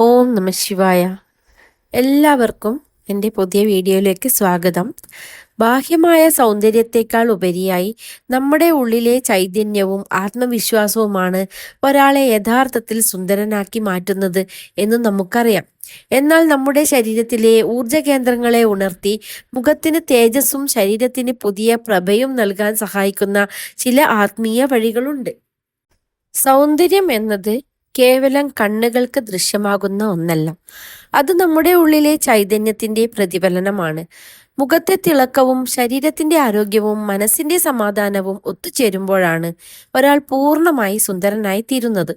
ഓം നമ ശിവായ. എല്ലാവർക്കും എന്റെ പുതിയ വീഡിയോയിലേക്ക് സ്വാഗതം. ബാഹ്യമായ സൗന്ദര്യത്തെക്കാൾ ഉപരിയായി നമ്മുടെ ഉള്ളിലെ ചൈതന്യവും ആത്മവിശ്വാസവുമാണ് ഒരാളെ യഥാർത്ഥത്തിൽ സുന്ദരനാക്കി മാറ്റുന്നത് എന്ന് നമുക്കറിയാം. എന്നാൽ നമ്മുടെ ശരീരത്തിലെ ഊർജ കേന്ദ്രങ്ങളെ ഉണർത്തി മുഖത്തിന് തേജസ്സും ശരീരത്തിന് പുതിയ പ്രഭയും നൽകാൻ സഹായിക്കുന്ന ചില ആത്മീയ വഴികളുണ്ട്. സൗന്ദര്യം എന്നത് കേവലം കണ്ണുകൾക്ക് ദൃശ്യമാകുന്ന ഒന്നല്ല. അത് നമ്മുടെ ഉള്ളിലെ ചൈതന്യത്തിന്റെ പ്രതിഫലനമാണ്. മുഖത്തെ തിളക്കവും ശരീരത്തിന്റെ ആരോഗ്യവും മനസ്സിന്റെ സമാധാനവും ഒത്തുചേരുമ്പോഴാണ് ഒരാൾ പൂർണമായി സുന്ദരനായി തീരുന്നത്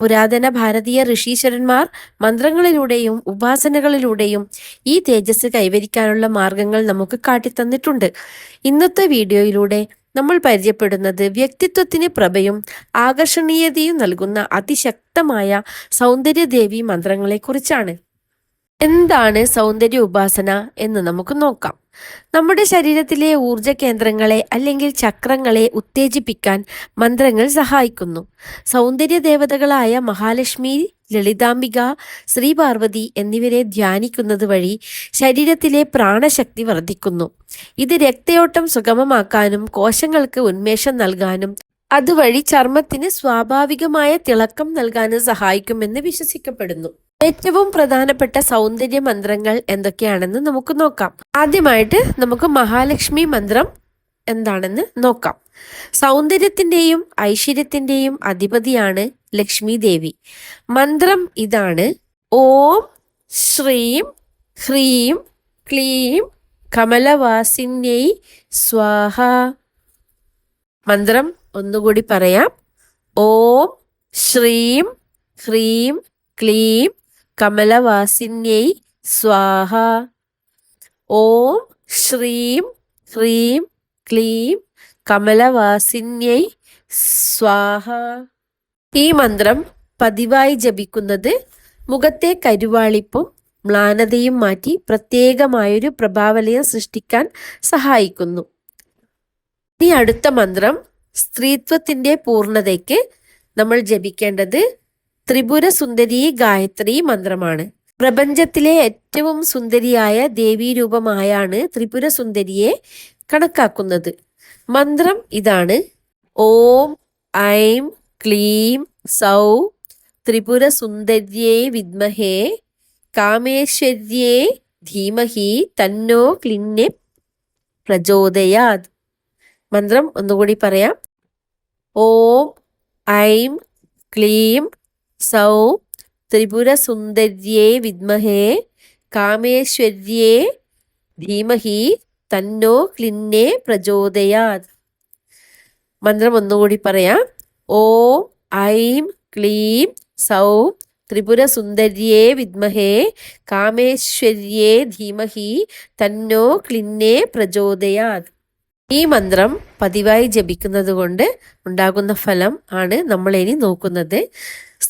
പുരാതന ഭാരതീയ ഋഷീശ്വരന്മാർ മന്ത്രങ്ങളിലൂടെയും ഉപാസനകളിലൂടെയും ഈ തേജസ് കൈവരിക്കാനുള്ള മാർഗങ്ങൾ നമുക്ക് കാട്ടിത്തന്നിട്ടുണ്ട്. ഇന്നത്തെ വീഡിയോയിലൂടെ നമ്മൾ പരിചയപ്പെടുന്നത് വ്യക്തിത്വത്തിന് പ്രഭയും ആകർഷണീയതയും നൽകുന്ന അതിശക്തമായ സൗന്ദര്യദേവി മന്ത്രങ്ങളെക്കുറിച്ചാണ്. എന്താണ് സൗന്ദര്യ ഉപാസന എന്ന് നമുക്ക് നോക്കാം. നമ്മുടെ ശരീരത്തിലെ ഊർജ കേന്ദ്രങ്ങളെ അല്ലെങ്കിൽ ചക്രങ്ങളെ ഉത്തേജിപ്പിക്കാൻ മന്ത്രങ്ങൾ സഹായിക്കുന്നു. സൗന്ദര്യ ദേവതകളായ മഹാലക്ഷ്മി ലളിതാംബിക ശ്രീ പാർവതി എന്നിവരെ ധ്യാനിക്കുന്നത് വഴി ശരീരത്തിലെ പ്രാണശക്തി വർദ്ധിക്കുന്നു. ഇത് രക്തയോട്ടം സുഗമമാക്കാനും കോശങ്ങൾക്ക് ഉന്മേഷം നൽകാനും അതുവഴി ചർമ്മത്തിന് സ്വാഭാവികമായ തിളക്കം നൽകാനും സഹായിക്കുമെന്ന് വിശ്വസിക്കപ്പെടുന്നു. ഏറ്റവും പ്രധാനപ്പെട്ട സൗന്ദര്യ മന്ത്രങ്ങൾ എന്തൊക്കെയാണെന്ന് നമുക്ക് നോക്കാം. ആദ്യമായിട്ട് നമുക്ക് മഹാലക്ഷ്മി മന്ത്രം എന്താണെന്ന് നോക്കാം. സൗന്ദര്യത്തിന്റെയും ഐശ്വര്യത്തിന്റെയും അധിപതിയാണ് ലക്ഷ്മി ദേവി. മന്ത്രം ഇതാണ്. ഓം ശ്രീം ഹ്രീം ക്ലീം കമലവാസിന്യൈ സ്വാഹ. മന്ത്രം ഒന്നുകൂടി പറയാം. ഓം ശ്രീം ഹ്രീം ക്ലീം കമലവാസിന്യൈ സ്വാഹ. ഓം ശ്രീം ഹ്രീം ക്ലീം കമലവാസിന്യൈ സ്വാഹ. ഈ മന്ത്രം പതിവായി ജപിക്കുന്നത് മുഖത്തെ കരുവാളിപ്പും മ്ലാനതയും മാറ്റി പ്രത്യേകമായൊരു പ്രഭാവലയം സൃഷ്ടിക്കാൻ സഹായിക്കുന്നു. ഈ അടുത്ത മന്ത്രം സ്ത്രീത്വത്തിന്റെ പൂർണതയ്ക്ക് നമ്മൾ ജപിക്കേണ്ടത് ത്രിപുര സുന്ദരി ഗായത്രി മന്ത്രമാണ്. പ്രപഞ്ചത്തിലെ ഏറ്റവും സുന്ദരിയായ ദേവീരൂപമായാണ് ത്രിപുര സുന്ദരിയെ കണക്കാക്കുന്നത്. മന്ത്രം ഇതാണ്. ഓം ഐം ക്ലീം സൗ ത്രിപുര സുന്ദര്യേ വിദ്മഹേ കാമേശ്വര്യേ ധീമഹി തന്നോ ക്ലിന്നെ പ്രചോദയാത്. മന്ത്രം ഒന്നുകൂടി പറയാം. ഓം ഐം ക്ലീം സൗ ത്രിപുരസുന്ദര്യേ വിദ്മഹേ കാമേശ്വര്യേ ധീമഹി തന്നോ ക്ലിന്നെ പ്രചോദയാത്. മന്ത്രം ഒന്നുകൂടി പറയാം. ഓ ഐം ക്ലീം സൗ ത്രിപുരസുന്ദര്യേ വിദ്മഹേ കാമേശ്വര്യേ ധീമഹി തന്നോ ക്ലിന്നെ പ്രചോദയാത്. ഈ മന്ത്രം പതിവായി ജപിക്കുന്നത് കൊണ്ട് ഉണ്ടാകുന്ന ഫലം ആണ് നമ്മൾ ഇനി നോക്കുന്നത്.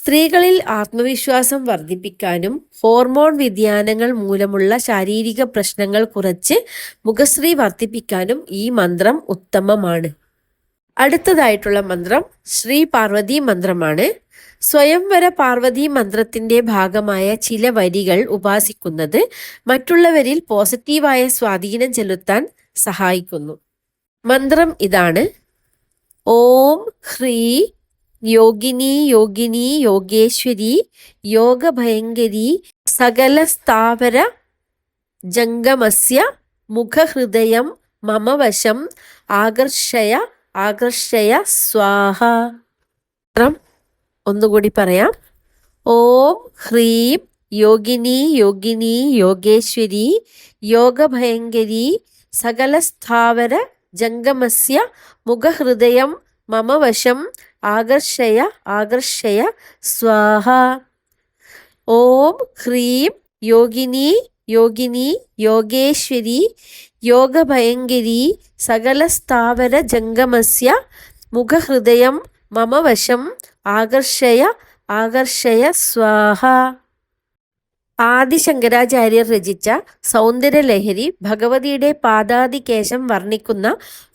സ്ത്രീകളിൽ ആത്മവിശ്വാസം വർദ്ധിപ്പിക്കാനും ഹോർമോൺ വ്യതിയാനങ്ങൾ മൂലമുള്ള ശാരീരിക പ്രശ്നങ്ങൾ കുറച്ച് മുഖശ്രീ വർദ്ധിപ്പിക്കാനും ഈ മന്ത്രം ഉത്തമമാണ്. അടുത്തതായിട്ടുള്ള മന്ത്രം ശ്രീ പാർവതി മന്ത്രമാണ്. സ്വയംവര പാർവതി മന്ത്രത്തിന്റെ ഭാഗമായ ചില വരികൾ ഉപാസിക്കുന്നത് മറ്റുള്ളവരിൽ പോസിറ്റീവായ സ്വാധീനം ചെലുത്താൻ സഹായിക്കുന്നു. മന്ത്രം ഇതാണ്. ഓം ഹ്രീ യോഗിനി യോഗിനി യോഗേശ്വരി യോഗഭയങ്കരി സകല സ്ഥാവര ജംഗമസ്യ മുഖഹൃദയം മമ വശം ആകർഷയ ആകർഷയ സ്വാഹ ഒന്നുകൂടി പറയാം. ഓം ഹ്രീം യോഗിനി യോഗിനി യോഗേശ്വരി യോഗഭയങ്കരി സകല സ്ഥാവര ജംഗമസ്യ മുഖഹൃദയം മമ വശം ആകർഷയ ആകർഷയ സ്വാഹ. ഓം ഹ്രീം യോഗിനി യോഗിനി യോഗേശ്വരി യോഗഭയങ്കരി സകല സ്ഥാവര ജംഗമസ്യ മുഖഹൃദയം മമ വശം ആകർഷയ ആകർഷയ സ്വാഹ. ആദി ശങ്കരാചാര്യർ രചിച്ച സൗന്ദര്യലഹരി ഭഗവതിയുടെ പാദാദികേശം വർണിക്കുന്ന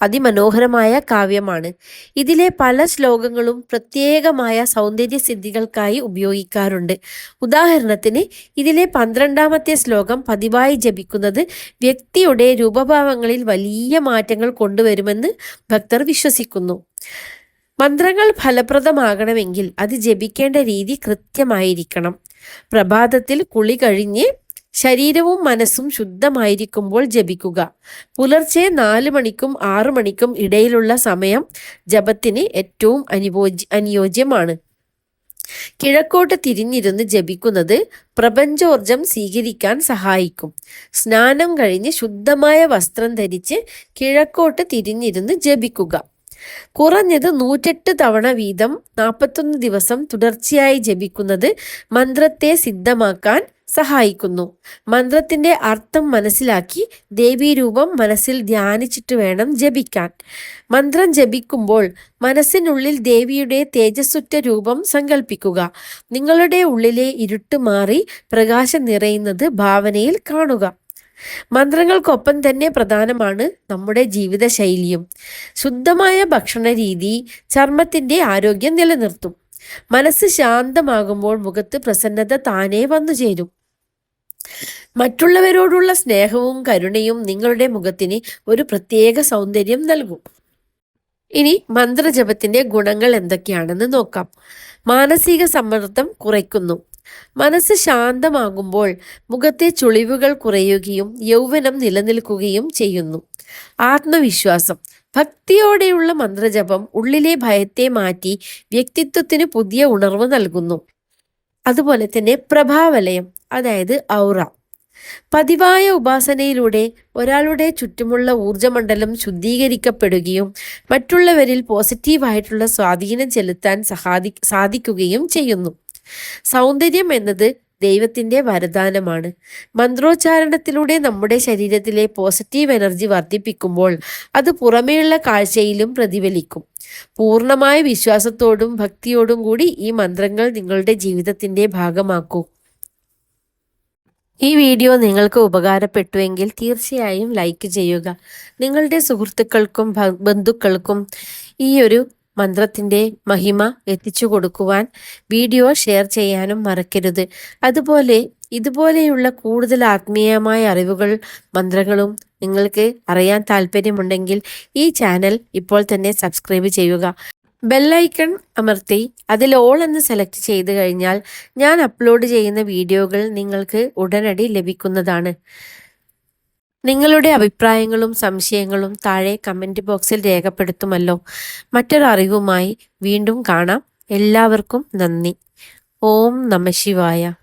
അതിമനോഹരമായ കാവ്യമാണ്. ഇതിലെ പല ശ്ലോകങ്ങളും പ്രത്യേകമായ സൗന്ദര്യ സിദ്ധികൾക്കായി ഉപയോഗിക്കാറുണ്ട്. ഉദാഹരണത്തിന് ഇതിലെ പന്ത്രണ്ടാമത്തെ ശ്ലോകം പതിവായി ജപിക്കുന്നത് വ്യക്തിയുടെ രൂപഭാവങ്ങളിൽ വലിയ മാറ്റങ്ങൾ കൊണ്ടുവരുമെന്ന് ഭക്തർ വിശ്വസിക്കുന്നു. മന്ത്രങ്ങൾ ഫലപ്രദമാകണമെങ്കിൽ അത് ജപിക്കേണ്ട രീതി കൃത്യമായിരിക്കണം. പ്രഭാതത്തിൽ കുളി കഴിഞ്ഞ് ശരീരവും മനസ്സും ശുദ്ധമായിരിക്കുമ്പോൾ ജപിക്കുക. പുലർച്ചെ നാല് മണിക്കും ആറു മണിക്കും ഇടയിലുള്ള സമയം ജപത്തിന് ഏറ്റവും അനുയോജ്യ അനുയോജ്യമാണ്. കിഴക്കോട്ട് തിരിഞ്ഞിരുന്ന് ജപിക്കുന്നത് പ്രപഞ്ചോർജം സ്വീകരിക്കാൻ സഹായിക്കും. സ്നാനം കഴിഞ്ഞ് ശുദ്ധമായ വസ്ത്രം ധരിച്ച് കിഴക്കോട്ട് തിരിഞ്ഞിരുന്ന് ജപിക്കുക. കുറഞ്ഞത് നൂറ്റെട്ട് തവണ വീതം നാൽപ്പത്തൊന്ന് ദിവസം തുടർച്ചയായി ജപിക്കുന്നത് മന്ത്രത്തെ സിദ്ധമാക്കാൻ സഹായിക്കുന്നു. മന്ത്രത്തിന്റെ അർത്ഥം മനസ്സിലാക്കി ദേവീരൂപം മനസ്സിൽ ധ്യാനിച്ചിട്ട് വേണം ജപിക്കാൻ. മന്ത്രം ജപിക്കുമ്പോൾ മനസ്സിനുള്ളിൽ ദേവിയുടെ തേജസ്സുറ്റ രൂപം സങ്കല്പിക്കുക നിങ്ങളുടെ ഉള്ളിലെ ഇരുട്ട് മാറി പ്രകാശം നിറയുന്നത് ഭാവനയിൽ കാണുക. മന്ത്രങ്ങൾക്കൊപ്പം തന്നെ പ്രധാനമാണ് നമ്മുടെ ജീവിതശൈലിയും. ശുദ്ധമായ ഭക്ഷണ രീതി ചർമ്മത്തിന്റെ ആരോഗ്യം നിലനിർത്തും. മനസ്സ് ശാന്തമാകുമ്പോൾ മുഖത്ത് പ്രസന്നത താനേ വന്നു ചേരും. മറ്റുള്ളവരോടുള്ള സ്നേഹവും കരുണയും നിങ്ങളുടെ മുഖത്തിന് ഒരു പ്രത്യേക സൗന്ദര്യം നൽകും. ഇനി മന്ത്രജപത്തിന്റെ ഗുണങ്ങൾ എന്തൊക്കെയാണെന്ന് നോക്കാം. മാനസിക സമ്മർദ്ദം കുറയ്ക്കുന്നു. മനസ്സ് ശാന്തമാകുമ്പോൾ മുഖത്തെ ചുളിവുകൾ കുറയുകയും യൗവനം നിലനിൽക്കുകയും ചെയ്യുന്നു. ആത്മവിശ്വാസം. ഭക്തിയോടെയുള്ള മന്ത്രജപം ഉള്ളിലെ ഭയത്തെ മാറ്റി വ്യക്തിത്വത്തിന് പുതിയ ഉണർവ് നൽകുന്നു. അതുപോലെ തന്നെ പ്രഭാവലയം അതായത് ഔറ. പതിവായ ഉപാസനയിലൂടെ ഒരാളുടെ ചുറ്റുമുള്ള ഊർജമണ്ഡലം ശുദ്ധീകരിക്കപ്പെടുകയും മറ്റുള്ളവരിൽ പോസിറ്റീവായിട്ടുള്ള സ്വാധീനം ചെലുത്താൻ സഹാദി സാധിക്കുകയും ചെയ്യുന്നു. സൗന്ദര്യം എന്നത് ദൈവത്തിന്റെ വരദാനമാണ്. മന്ത്രോച്ചാരണത്തിലൂടെ നമ്മുടെ ശരീരത്തിലെ പോസിറ്റീവ് എനർജി വർദ്ധിപ്പിക്കുമ്പോൾ അത് പുറമേയുള്ള കാഴ്ചയിലും പ്രതിഫലിക്കും. പൂർണമായ വിശ്വാസത്തോടും ഭക്തിയോടും കൂടി ഈ മന്ത്രങ്ങൾ നിങ്ങളുടെ ജീവിതത്തിന്റെ ഭാഗമാക്കൂ. ഈ വീഡിയോ നിങ്ങൾക്ക് ഉപകാരപ്പെട്ടുവെങ്കിൽ തീർച്ചയായും ലൈക്ക് ചെയ്യുക. നിങ്ങളുടെ സുഹൃത്തുക്കൾക്കും ബന്ധുക്കൾക്കും ഈ ഒരു മന്ത്രത്തിന്റെ മഹിമ എത്തിച്ചു കൊടുക്കുവാൻ വീഡിയോ ഷെയർ ചെയ്യാനും മറക്കരുത്. അതുപോലെ ഇതുപോലെയുള്ള കൂടുതൽ ആത്മീയമായ അറിവുകൾ മന്ത്രങ്ങളും നിങ്ങൾക്ക് അറിയാൻ താല്പര്യമുണ്ടെങ്കിൽ ഈ ചാനൽ ഇപ്പോൾ തന്നെ സബ്സ്ക്രൈബ് ചെയ്യുക. ബെല്ലൈക്കൺ അമർത്തി അതിൽ ഓൾ എന്ന് സെലക്ട് ചെയ്ത് കഴിഞ്ഞാൽ ഞാൻ അപ്ലോഡ് ചെയ്യുന്ന വീഡിയോകൾ നിങ്ങൾക്ക് ഉടനടി ലഭിക്കുന്നതാണ്. നിങ്ങളുടെ അഭിപ്രായങ്ങളും സംശയങ്ങളും താഴെ കമന്റ് ബോക്സിൽ രേഖപ്പെടുത്തുമല്ലോ. മറ്റൊരു അറിവുമായി വീണ്ടും കാണാം. എല്ലാവർക്കും നന്ദി. ഓം നമ ശിവായ.